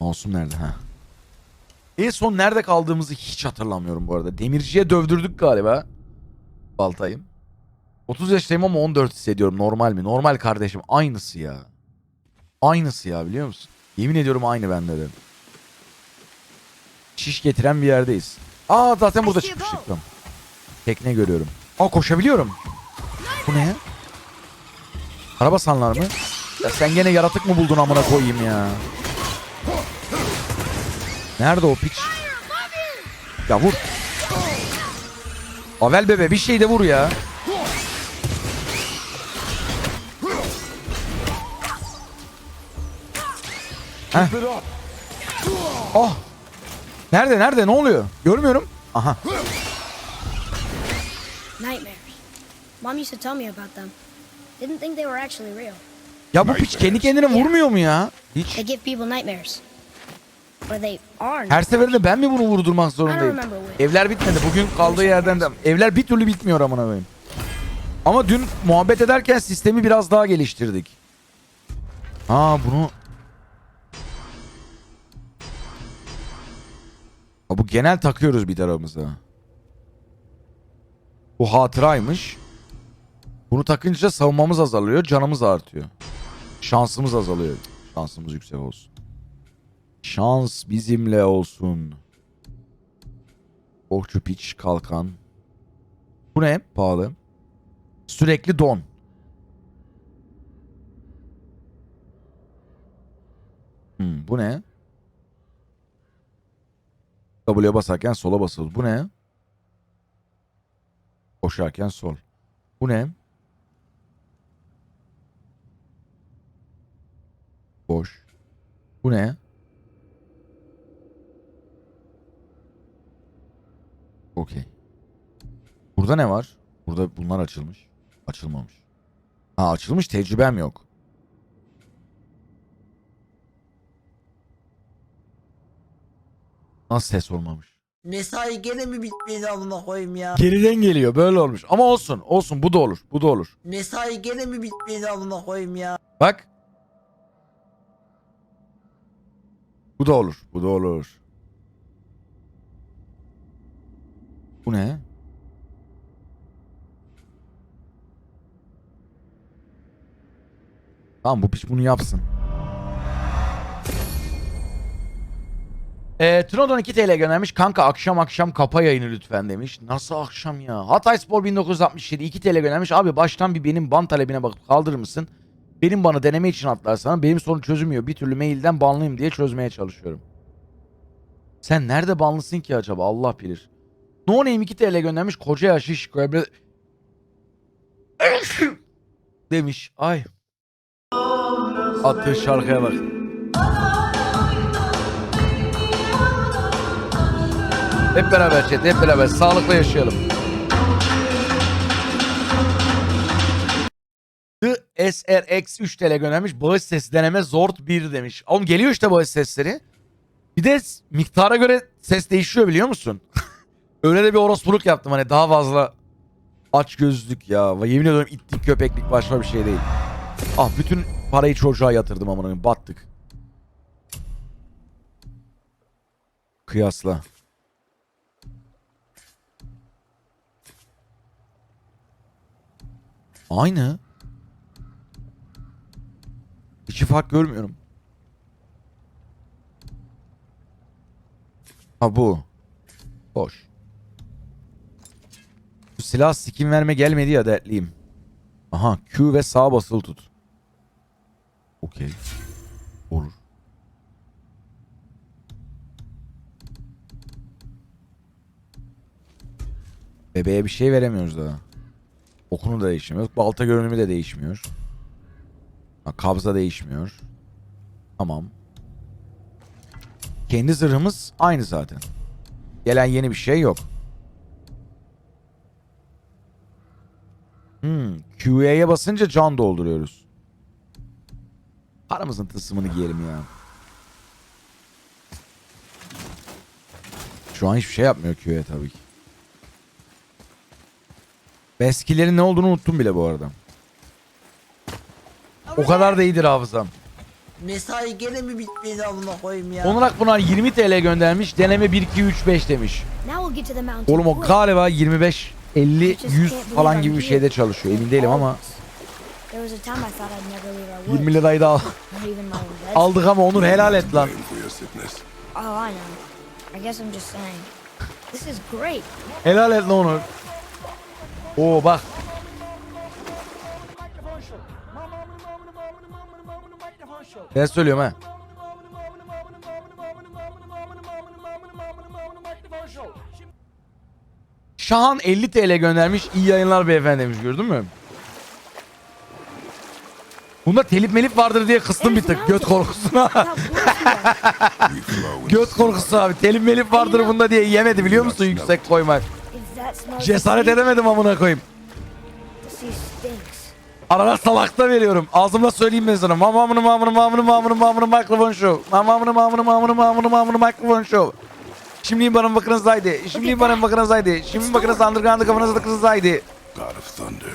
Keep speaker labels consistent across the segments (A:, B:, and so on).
A: Mouse'um nerede ha? En son nerede kaldığımızı hiç hatırlamıyorum bu arada. Demirciye dövdürdük galiba. Baltayı. 30 yaşındayım ama 14 hissediyorum. Normal mi? Normal kardeşim. Aynısı ya. Aynısı ya biliyor musun? Yemin ediyorum aynı bende de. Şiş getiren bir yerdeyiz. Aa zaten burada çıkmıştım. Tekne görüyorum. Aa koşabiliyorum. Bu ne? Araba sanlar mı? Ya sen gene yaratık mı buldun amına koyayım ya? Nerede o piç? Ya vur. Avel bebe bir şey de vur ya. Heh. Oh. Nerede nerede ne oluyor? Görmüyorum. Aha.
B: Nightmares. Mom used to tell me about them. Didn't think they were actually real.
A: Ya bu piç kendi kendine vurmuyor mu ya?
B: They
A: Hiç.
B: give people nightmares. Or they.
A: Her seferinde ben mi bunu vurdurmak zorundayım? Evler bitmedi. Bugün kaldığı yerden de evler bir türlü bitmiyor amına koyayım. Ama dün muhabbet ederken sistemi biraz daha geliştirdik. Ha bunu Ha, bu genel takıyoruz bir tarafımıza. Bu hatıraymış. Bunu takınca savunmamız azalıyor, canımız artıyor. Şansımız azalıyor. Şansımız yüksek olsun. Şans bizimle olsun. Okçu piç kalkan. Bu ne? Pahalı. Sürekli don. Hmm, bu ne? W'ye basarken sola basılır. Bu ne? Koşarken sol. Bu ne? Boş. Bu ne? Okey. Burada ne var? Burada bunlar açılmış. Açılmamış. Ha açılmış tecrübem yok. Nasıl ses olmamış?
C: Mesai gene mi bitmedi amına koyayım ya?
A: Geriden geliyor böyle olmuş. Ama olsun olsun bu da olur bu da olur.
C: Mesai gene mi bitmedi amına koyayım ya?
A: Bak. Bu da olur bu da olur. Bu ne? Tamam bu piç bunu yapsın. Ee, Tronodon 2 TL göndermiş. Kanka akşam akşam kapa yayını lütfen demiş. Nasıl akşam ya? Hatay Spor 1967 2 TL göndermiş. Abi baştan bir benim ban talebine bakıp kaldırır mısın? Benim bana deneme için atlarsan benim sorun çözülmüyor. Bir türlü mailden banlıyım diye çözmeye çalışıyorum. Sen nerede banlısın ki acaba? Allah bilir. No Name 2 TL göndermiş. Koca şiş böyle... demiş. Ay. Attığı şarkıya bak. Hep beraber chat, hep beraber sağlıkla yaşayalım. The SRX 3 TL göndermiş. Bağış sesi deneme Zord 1 demiş. Oğlum geliyor işte bağış sesleri. Bir de miktara göre ses değişiyor biliyor musun? Öyle de bir orospuluk yaptım hani daha fazla aç gözlük ya. Yemin ediyorum itlik köpeklik başka bir şey değil. Ah bütün parayı çocuğa yatırdım amına koyayım. Battık. Kıyasla. Aynı. Hiç fark görmüyorum. Ha bu. Boş. Silah skin verme gelmedi ya dertliyim. Aha Q ve sağ basılı tut. Okey. Olur. Bebeğe bir şey veremiyoruz daha. Okunu da değişmiyor. Balta görünümü de değişmiyor. Ha, kabza değişmiyor. Tamam. Kendi zırhımız aynı zaten. Gelen yeni bir şey yok. Hmm, QA'ya basınca can dolduruyoruz. Paramızın tısmını giyelim ya. Şu an hiçbir şey yapmıyor QA tabii ki. Beskilerin ne olduğunu unuttum bile bu arada. O kadar da iyidir hafızam.
C: Mesai gene mi bitmedi amına koyayım ya?
A: Onur Akpınar 20 TL göndermiş. Deneme 1 2 3 5 demiş. Oğlum o galiba 25 50 100 falan gibi bir şeyde çalışıyor. Emin değilim ama
B: There was a time I thought I'd never leave our woods.
A: 20 lirayı da al- aldık ama Onur helal et lan.
B: Oh.
A: Helal et lan Onur. Oo bak. Ben söylüyorum ha. Şahan 50 TL göndermiş. İyi yayınlar beyefendi demiş gördün mü? Bunda telif melif vardır diye kıstım bir tık göt korkusuna. Göt korkusu abi. Telif melif vardır bunda diye yemedi biliyor musun yüksek koymak. Cesaret edemedim amına koyayım. Arada salakta veriyorum. Ağzımla söyleyeyim ben sana. Mamamını mamını mamını mamını mamını mikrofon show. Mamamını mamını mamını mamını mamını mikrofon show. Şimdi bana bakınızdaydı. Şimdi bana bakınızdaydı. Şimdi bakınız underground'ı kafanızda kızızdaydı.
D: God of thunder.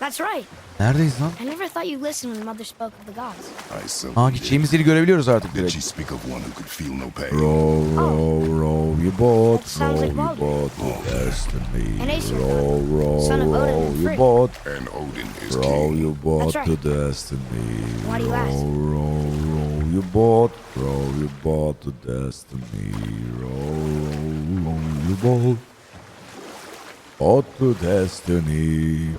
B: That's right.
A: Neredeyiz lan?
B: I never thought you listened when Mother spoke of the gods.
D: I seldom
A: Ha gideceğimiz yeri görebiliyoruz artık
D: Did
A: direkt.
D: she speak of one who could feel no pain?
A: Row, row, row your boat,
B: That sounds
A: row
B: like
A: your
B: Baldur.
A: boat to destiny.
B: An Aesir
A: Row, row,
B: son of Odin
A: row
B: and
A: your
B: Frigg.
A: boat,
D: And Odin is
A: row
D: king.
A: your boat
B: That's
A: to
B: right.
A: destiny.
B: Why do you ask?
A: Row, row, row your boat, row your boat to destiny. Row, row, row your boat, boat to destiny.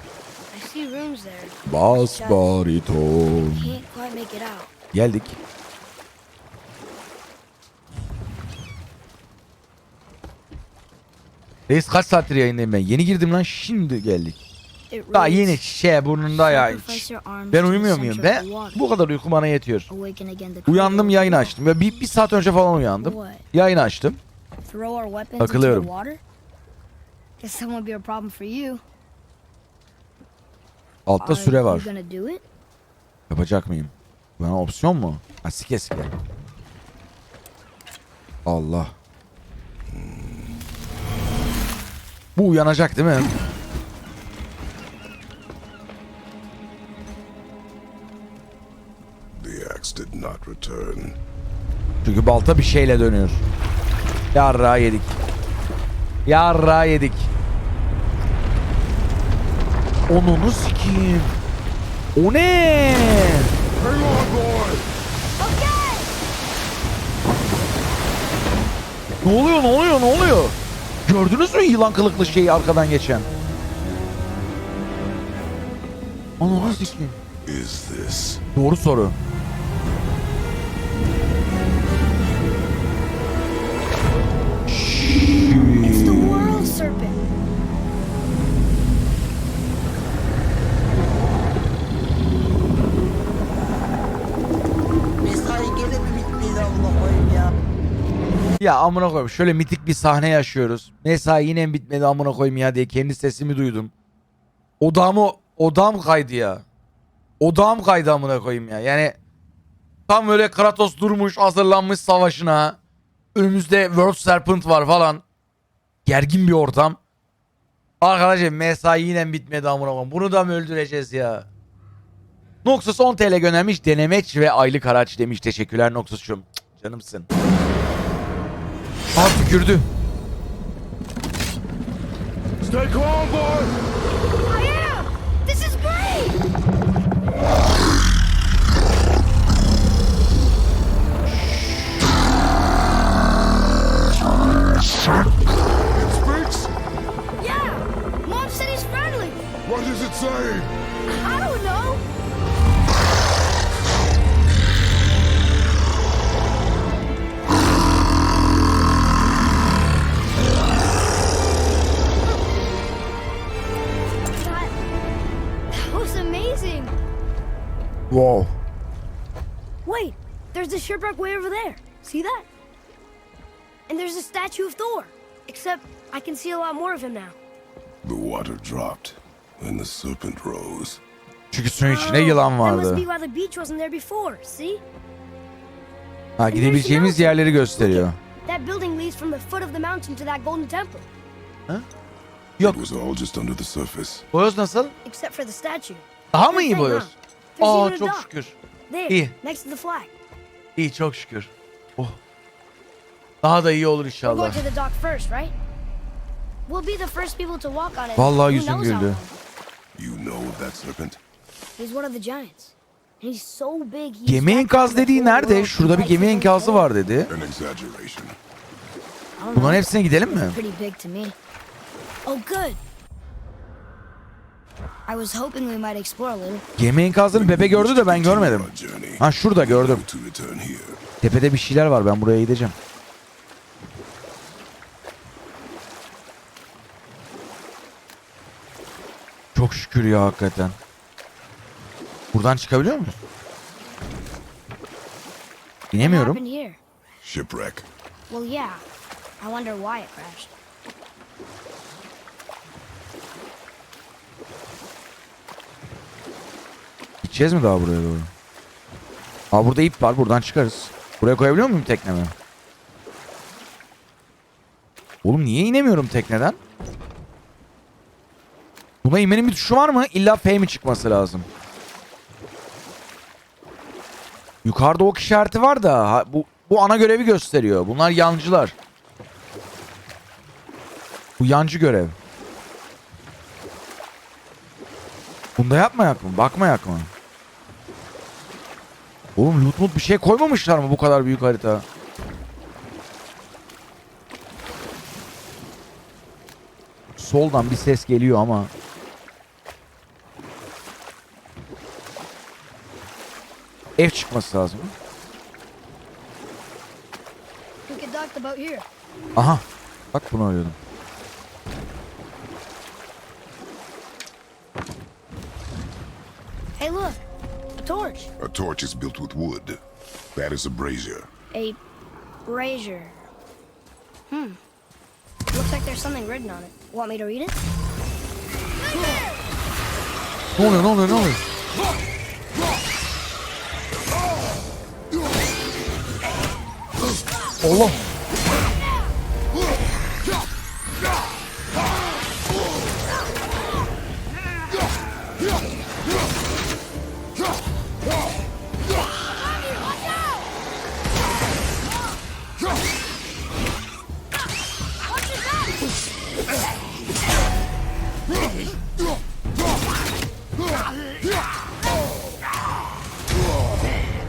B: I see rooms there.
A: Bas bariton.
B: Can't quite make it out.
A: Geldik. Reis kaç saattir yayındayım ben? Yeni girdim lan şimdi geldik. Daha yeni şey burnunda ya.
B: "Sacrifice your arms
A: Ben uyumuyor muyum be? Bu kadar uyku bana yetiyor. Uyandım yayın açtım. Ya bir, bir saat önce falan uyandım. Yayın açtım. Takılıyorum. Altta süre var. Yapacak mıyım? Bana opsiyon mu? Ha sike sike. Allah. Bu uyanacak değil mi?
D: Return.
A: Çünkü balta bir şeyle dönüyor. Yarra yedik. Yarra yedik. Onunu sikeyim. O ne? Ne oluyor ne oluyor ne oluyor? Gördünüz mü yılan kılıklı şeyi arkadan geçen? Ananı sikeyim.
D: Is this?
A: Doğru soru.
C: Ya
A: amına koyayım şöyle mitik bir sahne yaşıyoruz. Mesai yine bitmedi amına koyayım ya diye kendi sesimi duydum. Odamı odam kaydı ya. Odam kaydı amına koyayım ya. Yani tam böyle Kratos durmuş hazırlanmış savaşına. Önümüzde World Serpent var falan. Gergin bir ortam. Arkadaşlar mesai yine bitmedi amına koyayım. Bunu da mı öldüreceğiz ya? Noxus 10 TL göndermiş. Denemeç ve aylık haraç demiş. Teşekkürler Noxus'cum. Canımsın. Aa tükürdü.
D: Stay calm, boy!
B: I am! This is great!
D: It speaks?
B: Yeah! Mom said he's friendly!
D: What does it say?
B: I don't know!
A: Wow.
B: Wait, there's the shipwreck way over there. See that? And there's a statue of Thor. Except I can see a lot more of him now.
D: The water dropped, and the serpent rose.
A: Çünkü suyun içinde oh, yılan
B: That must
A: vardı.
B: be why the beach wasn't there before. See?
A: Ha gidebileceğimiz yerleri gösteriyor.
B: That building leads from the foot of the mountain to that golden temple.
A: Yok.
D: It was all just under the surface.
A: Boyoz nasıl?
B: Except for the statue.
A: Daha mı iyi boyoz?
B: There's
A: Aa
B: even a
A: çok
B: dock.
A: şükür.
B: There,
A: İyi.
B: next to the flag.
A: İyi çok şükür. Oh. Daha da iyi olur
B: We're going
A: inşallah.
B: to the dock first, right? We'll be the first people to walk on it.
A: Vallahi yüzüm güldü.
D: You know that serpent?
B: He's one of the giants. He's so big. he's
A: Gemi enkaz dediği nerede? Şurada bir gemi enkazı var dedi.
D: An exaggeration.
A: Bunların hepsine gidelim mi?
B: Pretty big to me. Oh, good.
A: Gemi enkazını Pepe gördü de ben görmedim. Ha şurada gördüm. Tepede bir şeyler var ben buraya gideceğim. Çok şükür ya hakikaten. Buradan çıkabiliyor muyuz?
B: What
A: İnemiyorum.
B: happened here?
D: Shipwreck.
B: Well, yeah. I wonder why it crashed.
A: Gideceğiz mi daha buraya doğru? Aa burada ip var buradan çıkarız. Buraya koyabiliyor muyum teknemi? Oğlum niye inemiyorum tekneden? Buna inmenin bir tuşu var mı? İlla P mi çıkması lazım? Yukarıda ok işareti var da ha, bu, bu ana görevi gösteriyor. Bunlar yancılar. Bu yancı görev. Bunda yapmayak mı? Bakmayak mı? Oğlum loot mut bir şey koymamışlar mı bu kadar büyük harita? Soldan bir ses geliyor ama. F çıkması lazım. Aha. Bak bunu arıyordum.
B: Hey, look. A torch.
D: A torch is built with wood. That is a brazier.
B: A brazier. Hmm. Looks like there's something written on it. Want me to read it?
A: Ne oluyor ne oluyor ne oluyor? Allah.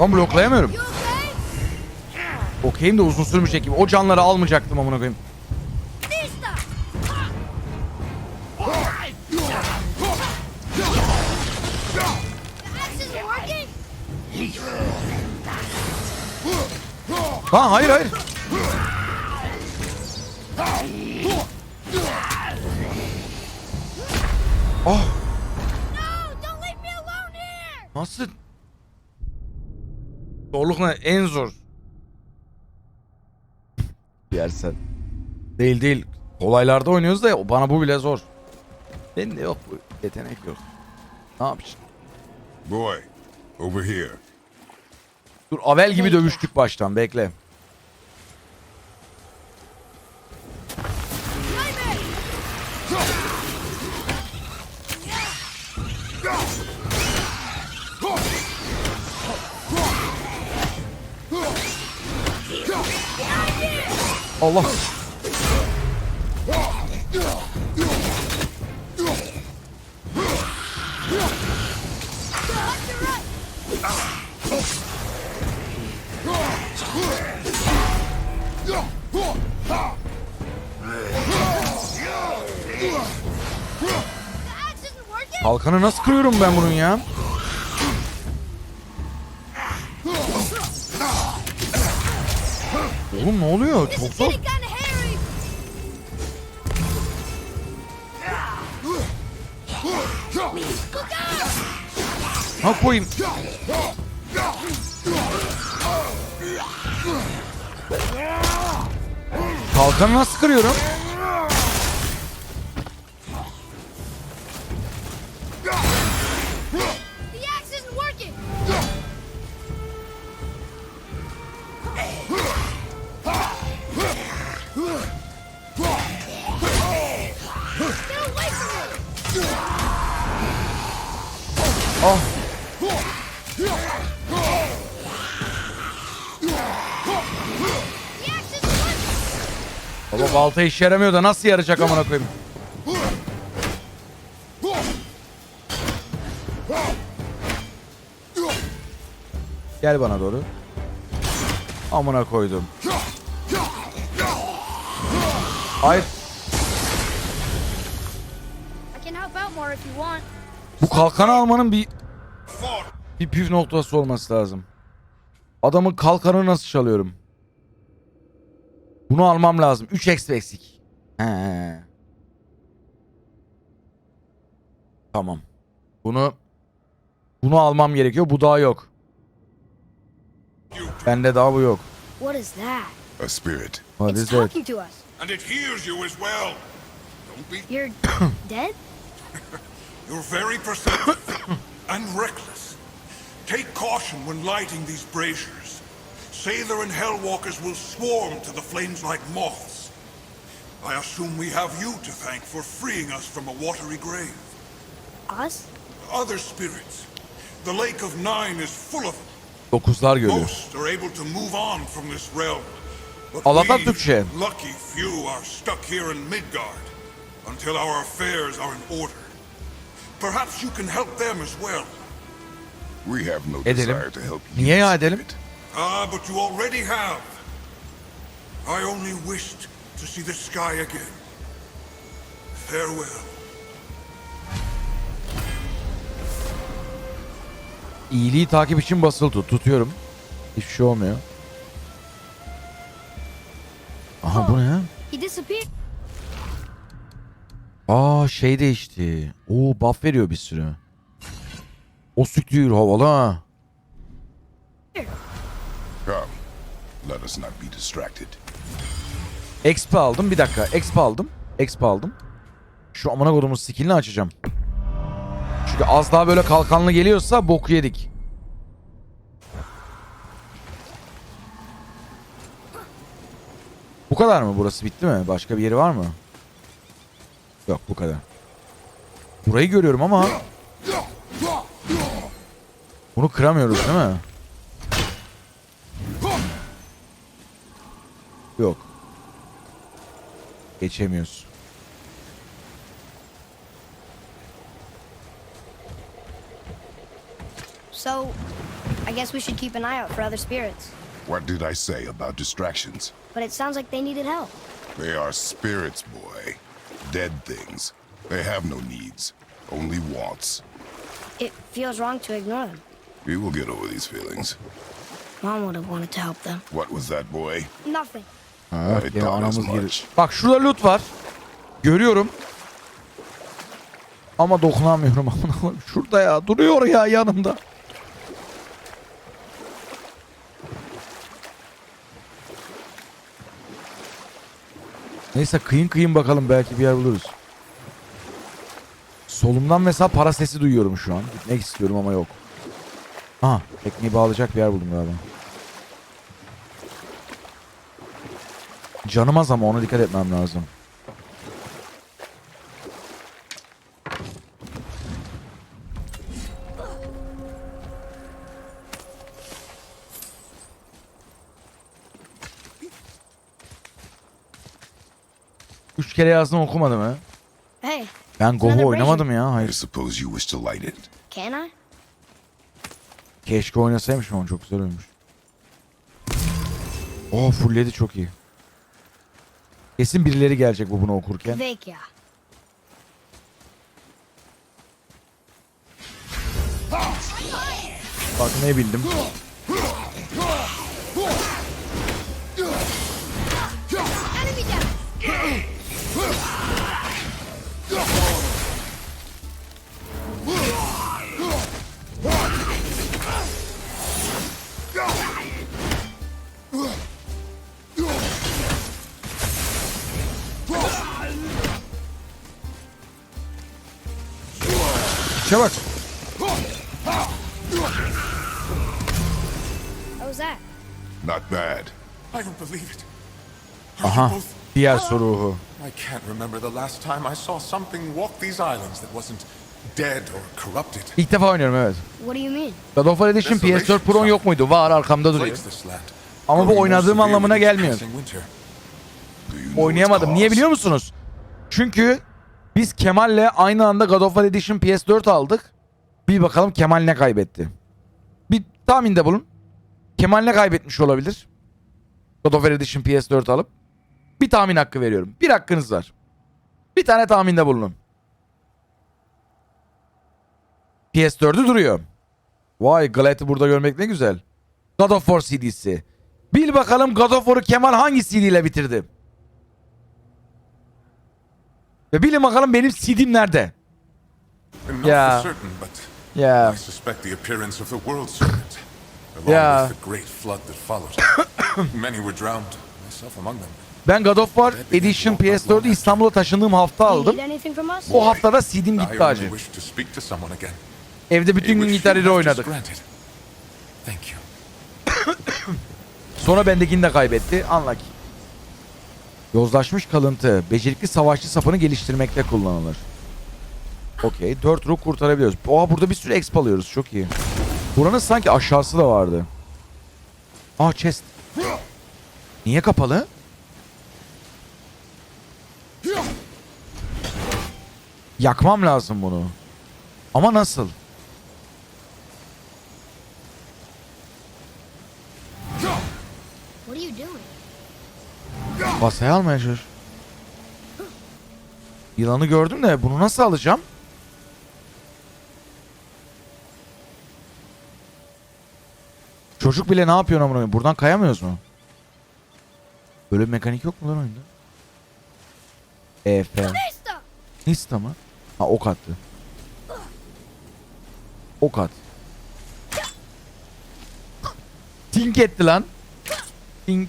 A: Lan bloklayamıyorum. Okeyim de uzun sürmüş ekip. O canları almayacaktım amına koyayım. Ha hayır hayır. Zorluk ne? En zor. Yersen. Değil değil. Kolaylarda oynuyoruz da bana bu bile zor. Bende yok bu yetenek yok. Ne yapacağım?
D: Boy, over here.
A: Dur Avel gibi dövüştük baştan bekle. Allah. Kalkanı nasıl kırıyorum ben bunun ya? Oğlum ne oluyor? Çok zor. Ha koyayım. Kalkanı nasıl kırıyorum? Balta işe yaramıyor da nasıl yarayacak amına koyayım? Gel bana doğru. Amına koydum. Hayır. Bu kalkanı almanın bir bir püf noktası olması lazım. Adamın kalkanını nasıl çalıyorum? Bunu almam lazım. 3 ekstra eksik. He. Tamam. Bunu bunu almam gerekiyor. Bu daha yok. Bende daha bu yok.
B: What is that?
D: A spirit.
A: What
B: it's
A: is that?
B: talking to us.
E: And it hears you as well. Don't be.
B: You're dead?
E: You're very perceptive and reckless. Take caution when lighting these braziers. Sailor and Hellwalkers will swarm to the flames like moths. I assume we have you to thank for freeing us from a watery grave.
B: Us?
E: Other spirits. The Lake of Nine is full of them.
A: Dokuzlar görüyor.
E: Most are able to move on from this realm. But
A: Allah'tan
E: we,
A: Türkçe.
E: lucky few, are stuck here in Midgard until our affairs are in order. Perhaps you can help them as well.
D: We have no
A: Edelim.
D: desire to help you.
A: Niye ya edelim?
E: Ah, but you already have. I only wished to see the sky again. Farewell.
A: İyiliği takip için basılı tut. Tutuyorum. Hiçbir şey olmuyor. Aha bu ne?
B: He disappeared.
A: Aa şey değişti. Oo buff veriyor bir sürü. O süktüğür havalı ha.
D: Let us not be distracted.
A: XP aldım. Bir dakika. XP aldım. XP aldım. Şu amına kodumun skillini açacağım. Çünkü az daha böyle kalkanlı geliyorsa boku yedik. Bu kadar mı? Burası bitti mi? Başka bir yeri var mı? Yok bu kadar. Burayı görüyorum ama bunu kıramıyoruz değil mi? Yok. Geçemiyoruz.
B: So, I guess we should keep an eye out for other spirits.
D: What did I say about distractions?
B: But it sounds like they needed help.
D: They are spirits, boy. Dead things. They have no needs, only wants.
B: It feels wrong to ignore them.
D: We will get over these feelings.
B: Mom would have wanted to help them.
D: What was that, boy?
B: Nothing.
A: Ha,
D: thought as
A: anamız. Bak şurada loot var. Görüyorum. Ama dokunamıyorum amına koyayım. Şurada ya. Duruyor ya yanımda. Neyse kıyın kıyın bakalım belki bir yer buluruz. Solumdan mesela para sesi duyuyorum şu an. Gitmek istiyorum ama yok. Aha tekneyi bağlayacak bir yer buldum galiba. Canım az ama ona dikkat etmem lazım. Üç kere yazdım okumadım ha.
B: Hey,
A: Ben Go'u oynamadım ya.
D: I
A: Hayır.
D: suppose you wish to light it.
B: can I?
A: Keşke oynasaymışım onu çok güzel olmuş. Oh fullledi çok iyi. Kesin birileri gelecek bu bunu okurken.
B: Vekya.
A: Bak ne bildim. İşe bak.
B: What was that?
D: Not bad.
F: I don't believe it. Are
A: Aha.
F: you both?
A: Diğer soru ruhu.
F: I can't remember the last time I saw something walk these islands that wasn't dead or corrupted.
A: İlk defa oynuyorum evet.
B: What do you mean?
A: God of War Edition PS4 Pro'un yok muydu? Var arkamda duruyor.
F: Plagues this land.
A: Ama bu oynadığım anlamına gelmiyor. Oynayamadım. Niye biliyor musunuz? Çünkü biz Kemal'le aynı anda God of War Edition PS4 aldık. Bir bakalım Kemal ne kaybetti. Bir tahminde bulun. Kemal ne kaybetmiş olabilir? God of War Edition PS4 alıp. Bir tahmin hakkı veriyorum. Bir hakkınız var. Bir tane tahminde bulunun. PS4'ü duruyor. Vay Glad'i burada görmek ne güzel. God of War CD'si. Bil bakalım God of War'u Kemal hangi CD ile bitirdi? Ve bilin bakalım benim CD'm nerede? Ya
F: among them.
A: ben God of War Edition PS4'ü İstanbul'a taşındığım hafta aldım. O haftada CD'm gitti
F: again.
A: Evde bütün gün gitar ile oynadık.
F: granted. Thank you.
A: Sonra bendekini de kaybetti. Anla ki. Yozlaşmış kalıntı. Becerikli savaşçı sapını geliştirmekte kullanılır. Okey. 4 ruh kurtarabiliyoruz. Oha burada bir sürü exp alıyoruz. Çok iyi. Buranın sanki aşağısı da vardı. Aa chest. Niye kapalı? Yakmam lazım bunu. Ama nasıl? Masaya almaya çalış. Yılanı gördüm de bunu nasıl alacağım? Çocuk bile ne yapıyor amına? Buradan kayamıyoruz mu? Böyle bir mekanik yok mu lan oyunda? EF.
B: Nesta!
A: Nista mı? Ha ok attı. Ok at. Tink etti lan. Tink.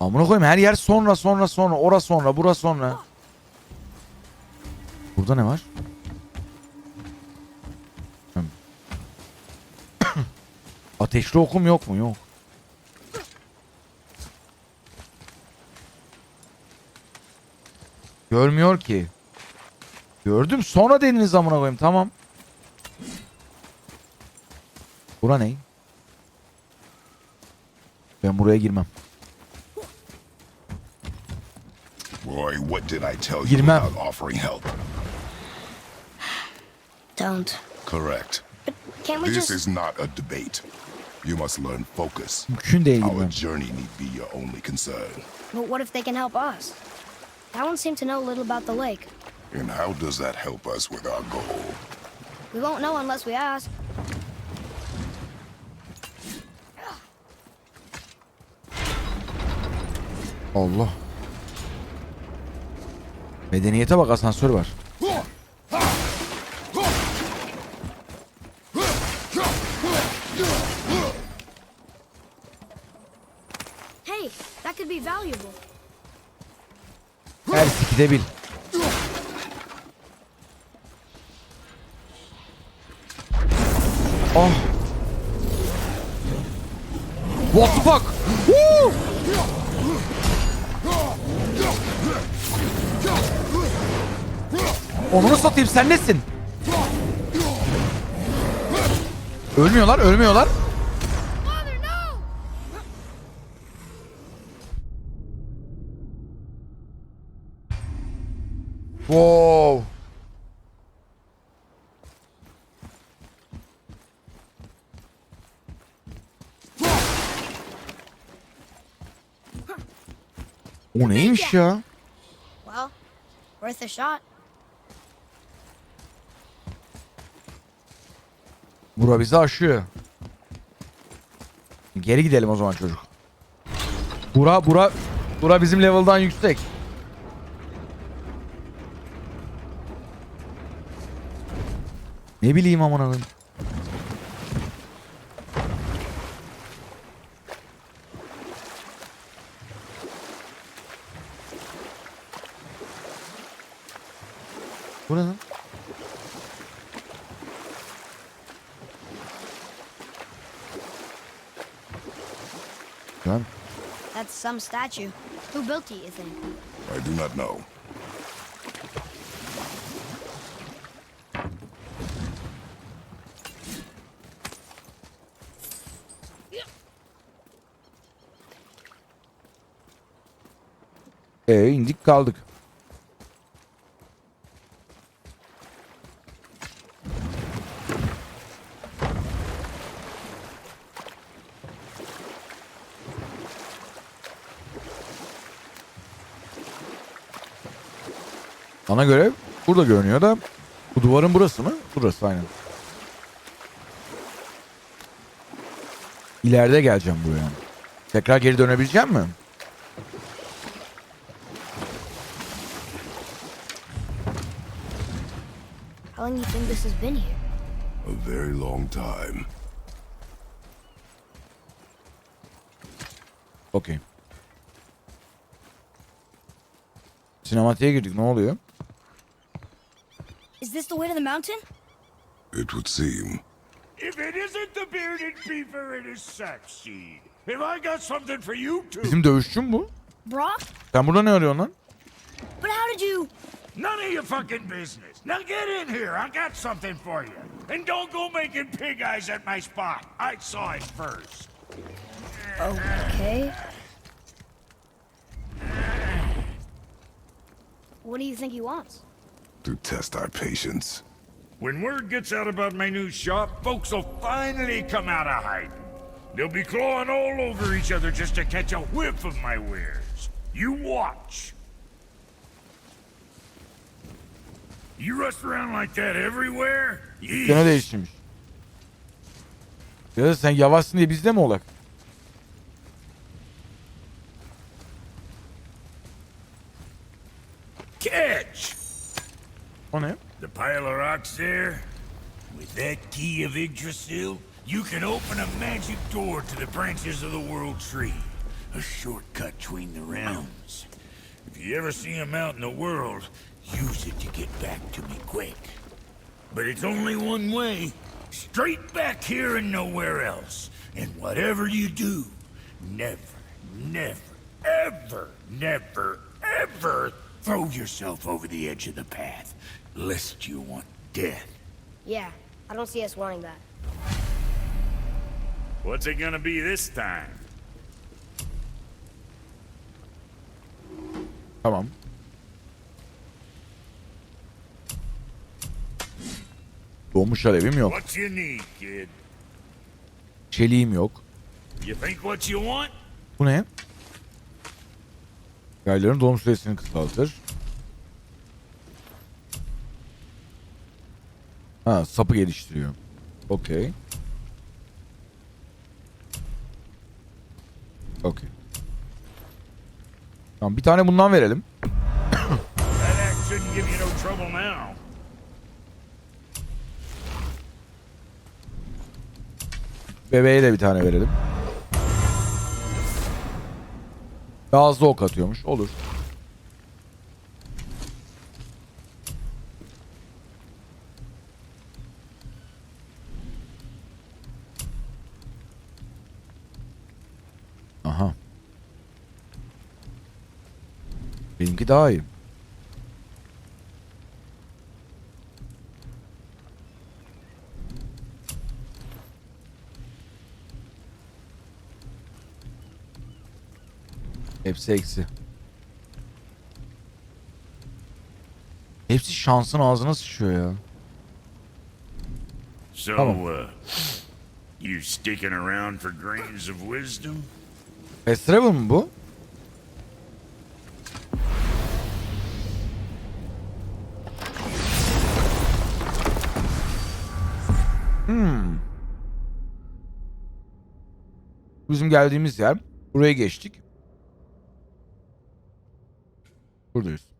A: Amına koyayım her yer sonra sonra sonra ora sonra bura sonra. Burada ne var? Ateşli okum yok mu? Yok. Görmüyor ki. Gördüm sonra dediniz amına koyayım tamam. Bura ne? Ben buraya girmem.
D: What did I tell you
A: Girmem.
D: about offering help?
B: Don't.
D: Correct.
B: Can't we
D: This
B: just...
D: is not a debate. You must learn focus.
A: Mümkün değil
D: Our
A: girmem.
D: journey need be your only concern.
B: But what if they can help us? That one seemed to know a little about the lake.
D: And how does that help us with our goal?
B: We won't know unless we ask.
A: Allah. Medeniyete bak asansör var.
B: Hey, that could be valuable.
A: Her sikide bil. Oh. What the fuck? Onu satayım sen nesin? Ölmüyorlar, ölmüyorlar. Wow. O neymiş ya?
B: Well, worth a shot.
A: Bura bizi aşıyor. Geri gidelim o zaman çocuk. Bura bura bura bizim level'dan yüksek. Ne bileyim aman koyayım.
B: That's some statue. Who built it, you think?
D: I do not know.
A: E indik kaldık. Bana göre burada görünüyor da bu duvarın burası mı? Burası aynen. İleride geleceğim buraya. Tekrar geri dönebileceğim mi?
B: How long do you think this has been here?
D: A very long time.
A: Okey. Sinematiğe girdik. Ne oluyor?
B: Is this the way to the mountain?
D: It would seem.
G: If it isn't the bearded beaver, it is Sackseed. Have I got something for you too?
A: Bizim dövüşçü mü bu?
B: Brock?
A: Sen burada ne arıyorsun lan?
B: But how did you...
G: None of your fucking business. Now get in here. I got something for you. And don't go making pig eyes at my spot. I saw it first.
B: Okay. What do you think he wants?
D: To test our patience.
G: When word gets out about my new shop, folks will finally come out of hiding. They'll be clawing all over each other just to catch a whiff of my wares. You watch. You rush around like that everywhere? Yeesh.
A: değiştirmiş. Ya sen yavaşsın diye bizde mi olak?
G: Pile there? With that key of Yggdrasil, you can open a magic door to the branches of the World Tree. A shortcut between the realms. If you ever see him out in the world, use it to get back to me quick. But it's only one way. Straight back here and nowhere else. And whatever you do, never, never, ever, never, ever throw yourself over the edge of the path, lest you want death.
B: Yeah, I don't see us wanting that.
G: What's it gonna be this time?
A: Tamam. Doğmuş alevim yok.
G: What you need, kid?
A: Çeliğim yok.
G: You think what you want?
A: Bu ne? Yayların doğum süresini kısaltır. Ha sapı geliştiriyor. Okey. Okey. Tamam bir tane bundan verelim. Bebeğe de bir tane verelim. Daha hızlı ok atıyormuş. Olur. Aha. Benimki daha iyi. Hepsi eksi. Hepsi şansın ağzına sıçıyor ya.
G: So, uh, you sticking around for grains of wisdom?
A: Fast mı bu? Hmm. Bizim geldiğimiz yer. Buraya geçtik. Buradayız.